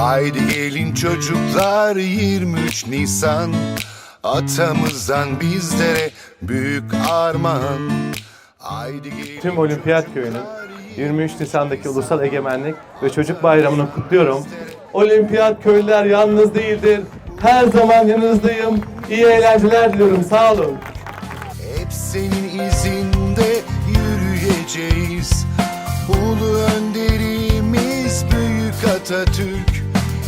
Haydi gelin çocuklar 23 Nisan Atamızdan bizlere büyük armağan Haydi gelin Tüm Olimpiyat Köyü'nün 23 Nisan'daki Ulusal Egemenlik ve Çocuk Bayramı'nı kutluyorum. Olimpiyat köylüler yalnız değildir. Her zaman yanınızdayım. İyi eğlenceler diliyorum. Sağ olun. Hep senin izinde yürüyeceğiz Ulu önderimiz büyük Atatürk